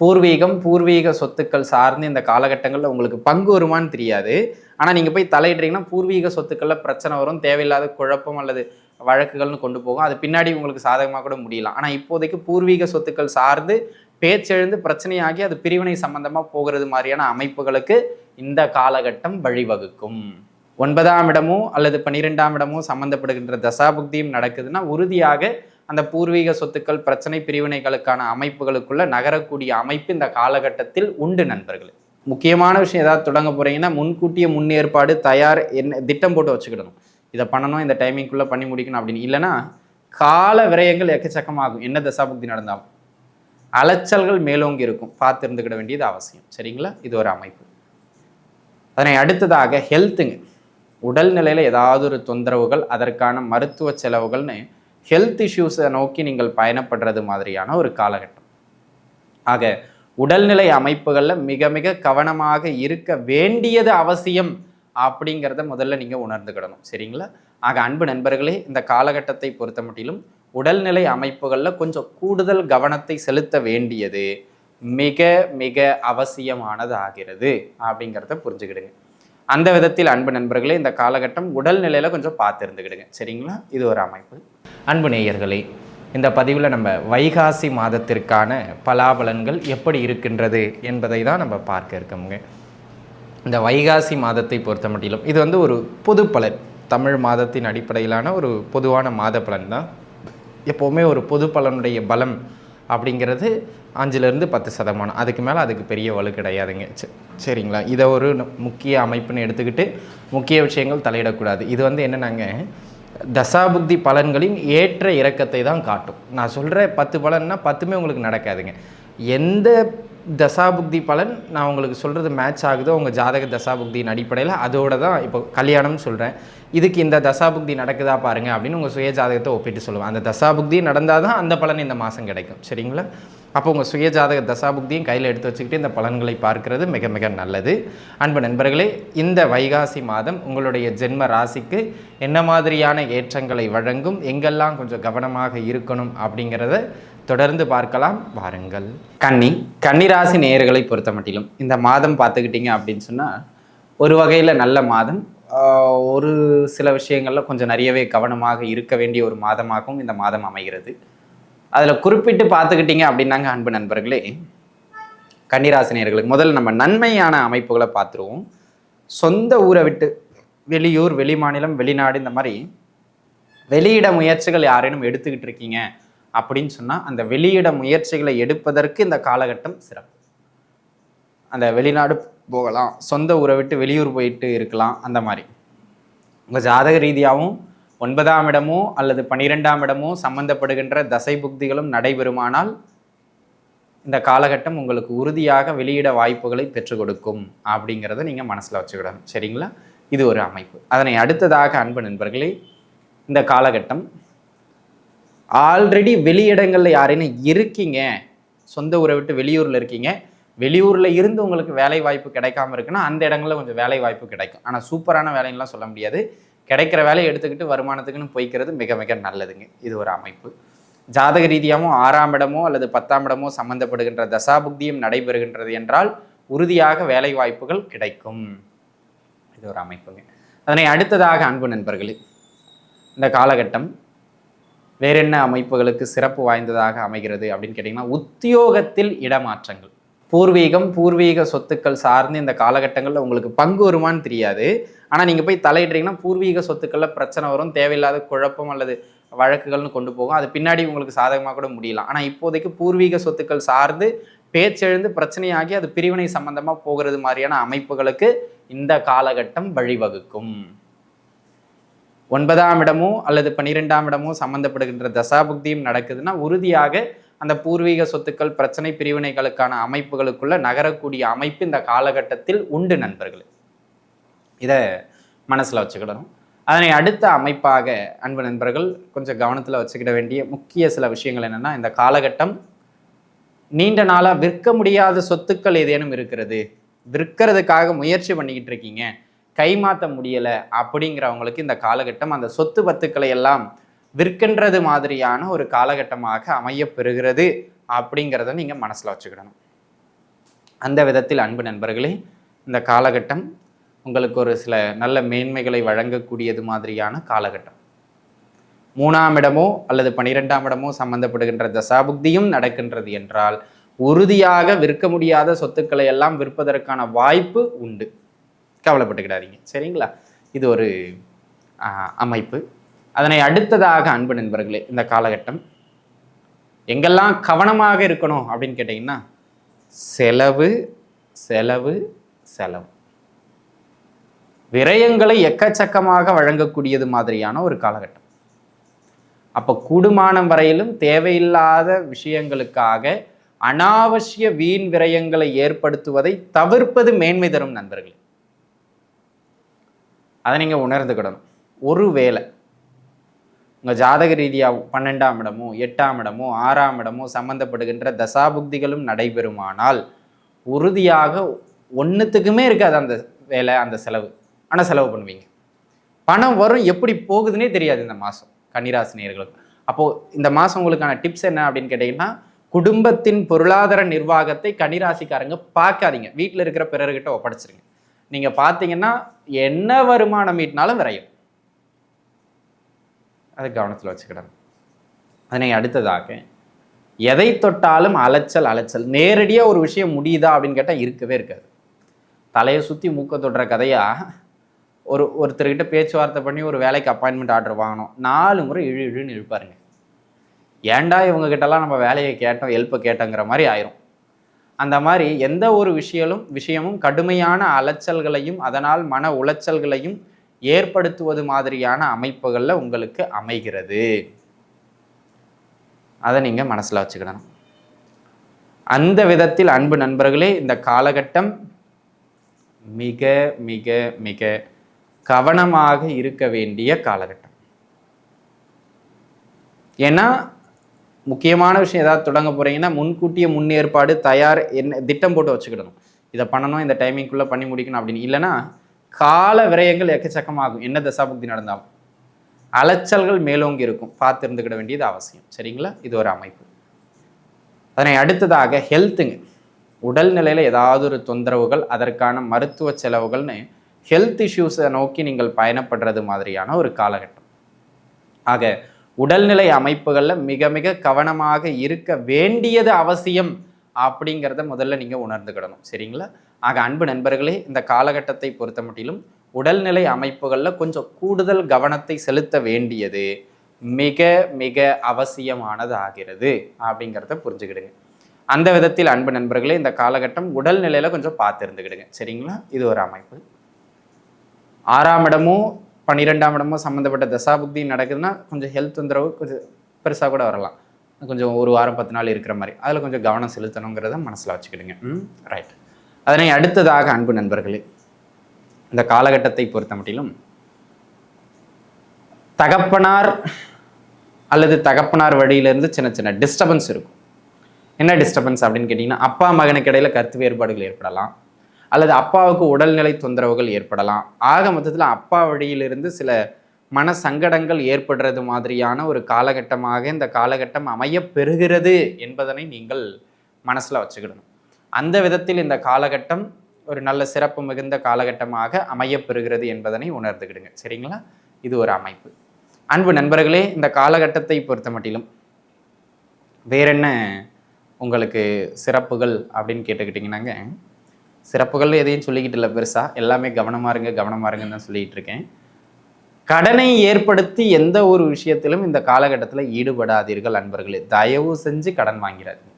பூர்வீகம் பூர்வீக சொத்துக்கள் சார்ந்து இந்த காலகட்டங்களில் உங்களுக்கு பங்கு வருமான்னு தெரியாது. ஆனால் நீங்கள் போய் தலையிடுறீங்கன்னா பூர்வீக சொத்துக்களில் பிரச்சனை வரும் தேவையில்லாத குழப்பம் அல்லது வழக்குகள்னு கொண்டு போகும். அது பின்னாடி உங்களுக்கு சாதகமாக கூட முடியலாம். ஆனால் இப்போதைக்கு பூர்வீக சொத்துக்கள் சார்ந்து பேச்செழுந்து பிரச்சனையாகி அது பிரிவினை சம்பந்தமாக போகிறது மாதிரியான அமைப்புகளுக்கு இந்த காலகட்டம் வழிவகுக்கும். ஒன்பதாம் இடமோ அல்லது பன்னிரெண்டாம் இடமோ சம்மந்தப்படுகின்ற தசாபுக்தியும் நடக்குதுன்னா உறுதியாக அந்த பூர்வீக சொத்துக்கள் பிரச்சனை பிரிவினைகளுக்கான அமைப்புகளுக்குள்ள நகரக்கூடிய அமைப்பு இந்த காலகட்டத்தில் உண்டு நண்பர்கள். முக்கியமான விஷயம் ஏதாவது தொடங்க போறீங்கன்னா முன்கூட்டிய முன்னேற்பாடு தயார் என்ன திட்டம் போட்டு வச்சுக்கிடணும். இதை பண்ணணும் இந்த டைமிங்குள்ளே பண்ணி முடிக்கணும் அப்படின்னு. இல்லைன்னா கால விரயங்கள் எக்கச்சக்கமாகும். என்ன தசாபுக்தி நடந்தாலும். அலைச்சல்கள் மேலோங்கி இருக்கும். பார்த்து இருந்துக்கிட வேண்டியது அவசியம். சரிங்களா? இது ஒரு அமைப்பு. அதனை அடுத்ததாக ஹெல்த்துங்க உடல்நிலையில் ஏதாவது ஒரு தொந்தரவுகள் அதற்கான மருத்துவ செலவுகள்னு ஹெல்த் இஷ்யூஸை நோக்கி நீங்கள் பயணப்படுறது மாதிரியான ஒரு காலகட்டம். ஆக உடல்நிலை அமைப்புகளில் மிக மிக கவனமாக இருக்க வேண்டியது அவசியம் அப்படிங்கிறத முதல்ல நீங்கள் உணர்ந்துக்கிடணும் சரிங்களா? ஆக அன்பு நண்பர்களே இந்த காலகட்டத்தை பொறுத்த மட்டிலும் உடல்நிலை அமைப்புகளில் கொஞ்சம் கூடுதல் கவனத்தை செலுத்த வேண்டியது மிக மிக அவசியமானது ஆகிறது அப்படிங்கிறத புரிஞ்சுக்கிடுங்க. அந்த விதத்தில் அன்பு நண்பர்களே இந்த காலகட்டம் உடல்நிலையில் கொஞ்சம் பார்த்து இருந்துக்கிடுங்க சரிங்களா? இது ஒரு அமைப்பு. அன்பு நேயர்களே இந்த பதிவில் நம்ம வைகாசி மாதத்திற்கான பலாபலன்கள் எப்படி இருக்கின்றது என்பதை தான் நம்ம பார்க்க இருக்கோமுங்க. இந்த வைகாசி மாதத்தை பொறுத்த மட்டிலும் இது வந்து ஒரு பொது பலன். தமிழ் மாதத்தின் அடிப்படையிலான ஒரு பொதுவான மாத பலன் தான். எப்போவுமே ஒரு பொது பலனுடைய பலம் அப்படிங்கிறது அஞ்சுலேருந்து பத்து சதமானம். அதுக்கு மேலே அதுக்கு பெரிய வலு கிடையாதுங்க. சரிங்களா? இதை ஒரு முக்கிய அமைப்புன்னு எடுத்துக்கிட்டு முக்கிய விஷயங்கள் தலையிடக்கூடாது. இது வந்து என்னென்னாங்க தசாபுக்தி பலன்களின் ஏற்ற இறக்கத்தை தான் காட்டும். நான் சொல்கிற பத்து பலன்னா பத்துமே உங்களுக்கு நடக்காதுங்க. எந்த தசாபுக்தி பலன் நான் உங்களுக்கு சொல்கிறது மேட்ச் ஆகுதோ உங்கள் ஜாதக தசாபுக்தியின் அடிப்படையில் அதோட தான் இப்போ கல்யாணம்னு சொல்கிறேன் இதுக்கு இந்த தசாபுக்தி நடக்குதா பாருங்கள் அப்படின்னு உங்கள் சுய ஜாதகத்தை ஒப்பிட்டு சொல்லுவேன். அந்த தசாபுக்தி நடந்தால் தான் அந்த பலன் இந்த மாதம் கிடைக்கும். சரிங்களா? அப்போ உங்கள் சுய ஜாதக தசாபுக்தியும் கையில் எடுத்து வச்சுக்கிட்டு இந்த பலன்களை பார்க்கிறது மிக மிக நல்லது. அன்பு நண்பர்களே இந்த வைகாசி மாதம் உங்களுடைய ஜென்ம ராசிக்கு என்ன மாதிரியான ஏற்றங்களை வழங்கும் எங்கெல்லாம் கொஞ்சம் கவனமாக இருக்கணும் அப்படிங்கிறத தொடர்ந்து பார்க்கலாம் வாருங்கள். கன்னி கன்னிராசி நேயர்களை பொறுத்த மட்டிலும் இந்த மாதம் பார்த்துக்கிட்டிங்க அப்படின்னு சொன்னால் ஒரு வகையில் நல்ல மாதம். ஒரு சில விஷயங்களில் கொஞ்சம் நிறையவே கவனமாக இருக்க வேண்டிய ஒரு மாதமாகவும் இந்த மாதம் அமைகிறது. அதில் குறிப்பிட்டு பார்த்துக்கிட்டிங்க அப்படின்னாங்க அன்பு நண்பர்களே. கன்னிராசினியர்களுக்கு முதல்ல நம்ம நன்மையான அமைப்புகளை பார்த்துருவோம். சொந்த ஊரை விட்டு வெளியூர் வெளிமாநிலம் வெளிநாடு இந்த மாதிரி வெளியிட முயற்சிகள் யாரேனும் எடுத்துக்கிட்டு இருக்கீங்க அப்படின்னு சொன்னால் அந்த வெளியிட முயற்சிகளை எடுப்பதற்கு இந்த காலகட்டம் சிறப்பு. அந்த வெளிநாடு போகலாம் சொந்த ஊரை விட்டு வெளியூர் போயிட்டு இருக்கலாம் அந்த மாதிரி. உங்கள் ஜாதக ரீதியாகவும் ஒன்பதாம் இடமோ அல்லது பன்னிரெண்டாம் இடமோ சம்பந்தப்படுகின்ற தசை புக்திகளும் நடைபெறுமானால் இந்த காலகட்டம் உங்களுக்கு உறுதியாக வெளியிட வாய்ப்புகளை பெற்றுக் கொடுக்கும் அப்படிங்கிறத நீங்கள் மனசில் வச்சுக்கிடணும். சரிங்களா? இது ஒரு அமைப்பு. அதனை அடுத்ததாக அன்பு நண்பர்களே இந்த காலகட்டம் ஆல்ரெடி வெளியிடங்களில் யாரேனும் இருக்கீங்க. சொந்த ஊரை விட்டு வெளியூரில் இருக்கீங்க. வெளியூரில் இருந்து உங்களுக்கு வேலை வாய்ப்பு கிடைக்காம இருக்குன்னா அந்த இடங்களில் கொஞ்சம் வேலை வாய்ப்பு கிடைக்கும். ஆனால் சூப்பரான வேலைன்னெலாம் சொல்ல முடியாது. கிடைக்கிற வேலையை எடுத்துக்கிட்டு வருமானத்துக்குன்னு போய்க்கிறது மிக மிக நல்லதுங்க. இது ஒரு அமைப்பு. ஜாதக ரீதியாகவும் ஆறாம் இடமோ அல்லது பத்தாம் இடமோ சம்மந்தப்படுகின்ற தசாபுக்தியும் நடைபெறுகின்றது என்றால் உறுதியாக வேலை வாய்ப்புகள் கிடைக்கும். இது ஒரு அமைப்புங்க. அதனை அடுத்ததாக அன்பு நண்பர்களே இந்த காலகட்டம் வேற என்ன அமைப்புகளுக்கு சிறப்பு வாய்ந்ததாக அமைகிறது அப்படின்னு கேட்டிங்கன்னா உத்தியோகத்தில் இடமாற்றங்கள். பூர்வீகம் பூர்வீக சொத்துக்கள் சார்ந்து இந்த காலகட்டங்களில் உங்களுக்கு பங்கு வருமான்னு தெரியாது. ஆனால் நீங்கள் போய் தலையிடுறீங்கன்னா பூர்வீக சொத்துக்களில் பிரச்சனை வரும் தேவையில்லாத குழப்பம் அல்லது வழக்குகள்னு கொண்டு போகும். அது பின்னாடி உங்களுக்கு சாதகமாக கூட முடியலாம். ஆனால் இப்போதைக்கு பூர்வீக சொத்துக்கள் சார்ந்து பேச்செழுந்து பிரச்சனையாகி அது பிரிவினை சம்பந்தமாக போகிறது மாதிரியான அமைப்புகளுக்கு இந்த காலகட்டம் வழிவகுக்கும். ஒன்பதாம் இடமோ அல்லது பன்னிரெண்டாம் இடமோ சம்பந்தப்படுகின்ற தசாபுக்தியும் நடக்குதுன்னா உறுதியாக அந்த பூர்வீக சொத்துக்கள் பிரச்சனை பிரிவினைகளுக்கான அமைப்புகளுக்குள்ள நகரக்கூடிய அமைப்பு இந்த காலகட்டத்தில் உண்டு நண்பர்களே. இதை மனசில் வச்சுக்கிடணும். அதனை அடுத்த அமைப்பாக அன்பு நண்பர்கள் கொஞ்சம் கவனத்தில் வச்சுக்கிட வேண்டிய முக்கிய சில விஷயங்கள் என்னென்னா இந்த காலகட்டம் நீண்ட நாளாக விற்க முடியாத சொத்துக்கள் ஏதேனும் இருக்கிறது. விற்கிறதுக்காக முயற்சி பண்ணிக்கிட்டு இருக்கீங்க. கைமாற்ற முடியலை அப்படிங்கிறவங்களுக்கு இந்த காலகட்டம் அந்த சொத்து பத்துக்களை எல்லாம் விற்கின்றது மாதிரியான ஒரு காலகட்டமாக அமையப்பெறுகிறது அப்படிங்கிறத நீங்கள் மனசில் வச்சுக்கிடணும். அந்த விதத்தில் அன்பு நண்பர்களே இந்த காலகட்டம் உங்களுக்கு ஒரு சில நல்ல மேன்மைகளை வழங்கக்கூடியது மாதிரியான காலகட்டம். மூணாம் இடமோ அல்லது பனிரெண்டாம் இடமோ சம்பந்தப்படுகின்ற தசாபுக்தியும் நடக்கின்றது என்றால் உறுதியாக விற்க முடியாத சொத்துக்களை எல்லாம் விற்பதற்கான வாய்ப்பு உண்டு. கவலைப்பட்டுக்கிடாதீங்க. சரிங்களா? இது ஒரு அமைப்பு. அதனை அடுத்ததாக அன்பு நண்பர்களே இந்த காலகட்டம் எங்கெல்லாம் கவனமாக இருக்கணும் அப்படின்னு கேட்டிங்கன்னா செலவு செலவு செலவு. விரயங்களை எக்கச்சக்கமாக வழங்கக்கூடியது மாதிரியான ஒரு காலகட்டம். அப்போ கூடுமானம் வரையிலும் தேவையில்லாத விஷயங்களுக்காக அனாவசிய வீண் விரயங்களை ஏற்படுத்துவதை தவிர்ப்பது மேன்மை தரும் நண்பர்களே. அதை நீங்கள் உணர்ந்துக்கிடணும். ஒருவேளை உங்கள் ஜாதக ரீதியாக பன்னெண்டாம் இடமோ எட்டாம் இடமோ ஆறாம் இடமோ சம்மந்தப்படுகின்ற தசாபுக்திகளும் நடைபெறுமானால் உறுதியாக ஒன்றுத்துக்குமே இருக்காது அந்த வேலை அந்த செலவு. ஆனால் செலவு பண்ணுவீங்க. பணம் வரும் எப்படி போகுதுன்னே தெரியாது இந்த மாதம் கன்னிராசினியர்களுக்கு. அப்போது இந்த மாதம் உங்களுக்கான டிப்ஸ் என்ன அப்படின்னு கேட்டிங்கன்னா குடும்பத்தின் பொருளாதார நிர்வாகத்தை கன்னிராசிக்காரங்க பார்க்காதீங்க. வீட்டில் இருக்கிற பிறர்கிட்ட ஒப்படைச்சிருங்க. நீங்கள் பார்த்தீங்கன்னா என்ன வருமானம் ஈட்டினாலும் விரையும். அது கவனத்தில் வச்சுக்கிடணும். அதனை அடுத்ததாக எதை தொட்டாலும் அலைச்சல் அலைச்சல் நேரடியாக ஒரு விஷயம் முடியுதா அப்படின்னு கேட்டால் இருக்கவே இருக்காது. தலையை சுற்றி மூக்க தொடுற கதையா ஒரு ஒருத்தர்கிட்ட பேச்சுவார்த்தை பண்ணி ஒரு வேலைக்கு அப்பாயின்மெண்ட் ஆர்டர் வாங்கணும். நாலு முறை இழு இழுன்னு இழுப்பாருங்க. ஏன்டா இவங்ககிட்டலாம் நம்ம வேலையை கேட்டோம் ஹெல்ப்பை கேட்டோங்கிற மாதிரி ஆயிரும். அந்த மாதிரி எந்த ஒரு விஷயமும் விஷயமும் கடுமையான அலைச்சல்களையும் அதனால் மன உளைச்சல்களையும் ஏற்படுத்துவது மாதிரியான அமைப்புகளில் உங்களுக்கு அமைகிறது. அதை நீங்கள் மனசில் வச்சுக்கிடணும். அந்த விதத்தில் அன்பு நண்பர்களே இந்த காலகட்டம் மிக மிக மிக கவனமாக இருக்க வேண்டிய காலகட்டம். ஏன்னா முக்கியமான விஷயம் ஏதாவது தொடங்க போறீங்கன்னா முன்கூட்டிய முன்னேற்பாடு தயார் என்ன திட்டம் போட்டு வச்சுக்கிடணும். இதை பண்ணணும் இந்த டைமிங்குள்ளே பண்ணி முடிக்கணும் அப்படின்னு. இல்லைன்னா கால விரயங்கள் எக்கச்சக்கமாகும். என்ன தசாபுக்தி நடந்தாலும். அலைச்சல்கள் மேலோங்கி இருக்கும். பார்த்து இருந்துக்கிட வேண்டியது அவசியம். சரிங்களா? இது ஒரு அமைப்பு. அதனை அடுத்ததாக ஹெல்த்துங்க. உடல்நிலையில் ஏதாவது ஒரு தொந்தரவுகள் அதற்கான மருத்துவ செலவுகள்னு ஹெல்த் இஷ்யூஸை நோக்கி நீங்கள் பயணப்படுறது மாதிரியான ஒரு காலகட்டம். ஆக உடல்நிலை அமைப்புகளில் மிக மிக கவனமாக இருக்க வேண்டியது அவசியம் அப்படிங்கிறத முதல்ல நீங்கள் உணர்ந்துக்கிடணும். சரிங்களா? ஆக அன்பு நண்பர்களே இந்த காலகட்டத்தை பொறுத்த மட்டிலும் உடல்நிலை அமைப்புகளில் கொஞ்சம் கூடுதல் கவனத்தை செலுத்த வேண்டியது மிக மிக அவசியமானது ஆகிறது அப்படிங்கிறத புரிஞ்சுக்கிடுங்க. அந்த விதத்தில் அன்பு நண்பர்களே இந்த காலகட்டம் உடல்நிலையில் கொஞ்சம் பார்த்து இருந்துக்கிடுங்க சரிங்களா? இது ஒரு அமைப்பு. ஆறாம் இடமும் பன்னிரெண்டாம் இடமோ சம்மந்தப்பட்ட தசாபுக்தி நடக்குதுன்னா கொஞ்சம் ஹெல்த் தொந்தரவு கொஞ்சம் பெருசாக கூட வரலாம். கொஞ்சம் ஒரு வாரம் பத்து நாள் இருக்கிற மாதிரி. அதில் கொஞ்சம் கவனம் செலுத்தணுங்கிறத மனசில் வச்சுக்கிடுங்க. ம் ரைட் அதனை அடுத்ததாக அன்பு நண்பர்களே இந்த காலகட்டத்தை பொறுத்த மட்டிலும் தகப்பனார் அல்லது தகப்பனார் வழியிலேருந்து சின்ன சின்ன டிஸ்டர்பன்ஸ் இருக்கும். என்ன டிஸ்டர்பன்ஸ் அப்படின்னு கேட்டிங்கன்னா அப்பா மகனுக்கு இடையில் கருத்து வேறுபாடுகள் ஏற்படலாம். அல்லது அப்பாவுக்கு உடல்நிலை தொந்தரவுகள் ஏற்படலாம். ஆக மொத்தத்தில் அப்பா வழியிலிருந்து சில மன சங்கடங்கள் ஏற்படுறது மாதிரியான ஒரு காலகட்டமாக இந்த காலகட்டம் அமைய பெறுகிறது என்பதனை நீங்கள் மனசில் வச்சுக்கிடணும். அந்த விதத்தில் இந்த காலகட்டம் ஒரு நல்ல சிறப்பு மிகுந்த காலகட்டமாக அமைய பெறுகிறது என்பதனை உணர்ந்துக்கிடுங்க. சரிங்களா? இது ஒரு அமைப்பு. அன்பு நண்பர்களே இந்த காலகட்டத்தை பொறுத்த மட்டிலும் வேறென்ன உங்களுக்கு சிறப்புகள் அப்படின்னு கேட்டுக்கிட்டிங்கன்னாங்க? சிறப்புகள் எதையும் சொல்லிக்கிட்டு இல்லை பெருசாக எல்லாமே கவனமாக இருங்க கவனமாக இருங்கன்னு தான் சொல்லிக்கிட்டு இருக்கேன். கடனை ஏற்படுத்தி எந்த ஒரு விஷயத்திலும் இந்த காலகட்டத்தில் ஈடுபடாதீர்கள் அன்பர்களே. தயவு செஞ்சு கடன் வாங்கிறாதீங்க.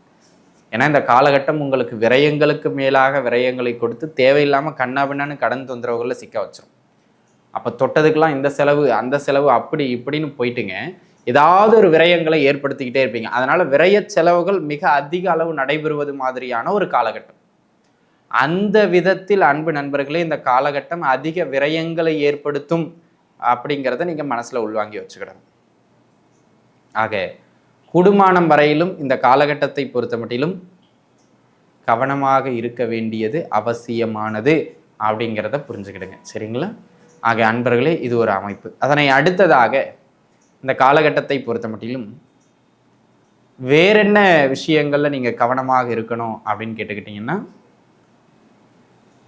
ஏன்னா இந்த காலகட்டம் உங்களுக்கு விரயங்களுக்கு மேலாக விரயங்களை கொடுத்து தேவையில்லாமல் கண்ணாபின்னான்னு கடன் தொந்தரவுகளில் சிக்க வச்சிடும் அப்போ தொட்டதுக்கெல்லாம் இந்த செலவு அந்த செலவு அப்படி இப்படின்னு போயிட்டுங்க. ஏதாவது ஒரு விரயங்களை ஏற்படுத்திக்கிட்டே இருப்பீங்க. அதனால் விரய செலவுகள் மிக அதிக அளவு நடைபெறுவது மாதிரியான ஒரு காலகட்டம். அந்த விதத்தில் அன்பு நண்பர்களே இந்த காலகட்டம் அதிக விரயங்களை ஏற்படுத்தும் அப்படிங்கிறத நீங்கள் மனசில் உள்வாங்கி வச்சுக்கிடணும். ஆக குடுமானம் வரையிலும் இந்த காலகட்டத்தை பொறுத்த மட்டிலும் கவனமாக இருக்க வேண்டியது அவசியமானது அப்படிங்கிறத புரிஞ்சுக்கிடுங்க. சரிங்களா? ஆக அன்பர்களே இது ஒரு அமைப்பு. அதனை அடுத்ததாக இந்த காலகட்டத்தை பொறுத்த மட்டிலும் வேறென்ன விஷயங்களில் நீங்கள் கவனமாக இருக்கணும் அப்படின்னு கேட்டுக்கிட்டிங்கன்னா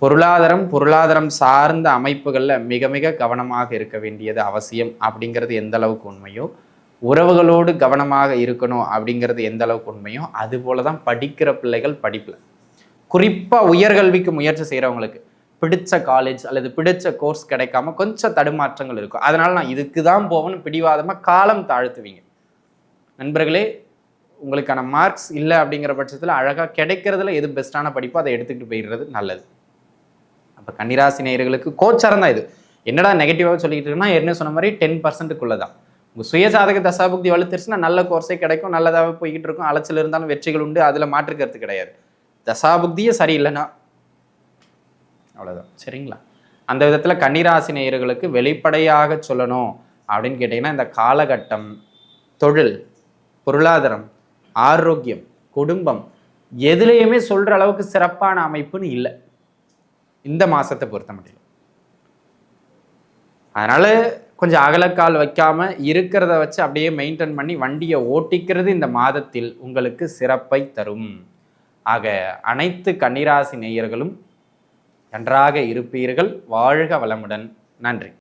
பொருளாதாரம் பொருளாதாரம் சார்ந்த அமைப்புகளில் மிக மிக கவனமாக இருக்க வேண்டியது அவசியம் அப்படிங்கிறது எந்த அளவுக்கு உண்மையோ உறவுகளோடு கவனமாக இருக்கணும் அப்படிங்கிறது எந்த அளவுக்கு உண்மையோ அதுபோல தான் படிக்கிற பிள்ளைகள் படிப்பில். குறிப்பாக உயர்கல்விக்கு முயற்சி செய்கிறவங்களுக்கு பிடிச்ச காலேஜ் அல்லது பிடிச்ச கோர்ஸ் கிடைக்காம கொஞ்சம் தடுமாற்றங்கள் இருக்கும். அதனால நான் இதுக்கு தான் போவேன்னு பிடிவாதமாக காலம் தாழ்த்துவீங்க. நண்பர்களே உங்களுக்கான மார்க்ஸ் இல்லை அப்படிங்கிற பட்சத்தில் அழகாக கிடைக்கிறதுல எது பெஸ்ட்டான படிப்போ அதை எடுத்துக்கிட்டு போயிடுறது நல்லது. அப்போ கன்னிராசி நேயர்களுக்கு கோச்சாரம் தான் இது. என்னடா நெகட்டிவாக சொல்லிக்கிட்டு இருக்குன்னா ஏற்கனவே சொன்ன மாதிரி டென் பர்சன்ட்டுக்குள்ளே தான் உங்கள் சுயசாதக தசாபுக்தி வலுத்துருச்சுன்னா நல்ல கோர்ஸே கிடைக்கும் நல்லதாக போய்கிட்டு இருக்கும் அலைச்சல் இருந்தாலும் வெற்றிகள் உண்டு அதில் மாற்றுக்கிறது கிடையாது. தசாபுக்தியே சரியில்லைன்னா அவ்வளோதான் சரிங்களா? அந்த விதத்தில் கன்னிராசி நேயர்களுக்கு வெளிப்படையாக சொல்லணும் அப்படின்னு கேட்டிங்கன்னா இந்த காலகட்டம் தொழில் பொருளாதாரம் ஆரோக்கியம் குடும்பம் எதுலேயுமே சொல்கிற அளவுக்கு சிறப்பான அமைப்புன்னு இல்லை. இந்த மாதத்தை பொறுத்த முடியும் அதனால் கொஞ்சம் அகலக்கால் வைக்காம இருக்கிறத வச்சு அப்படியே மெயின்டைன் பண்ணி வண்டியை ஓட்டிக்கிறது இந்த மாதத்தில் உங்களுக்கு சிறப்பை தரும். ஆக அனைத்து கன்னிராசி நேயர்களும் நன்றாக இருப்பீர்கள். வாழ்க வளமுடன். நன்றி.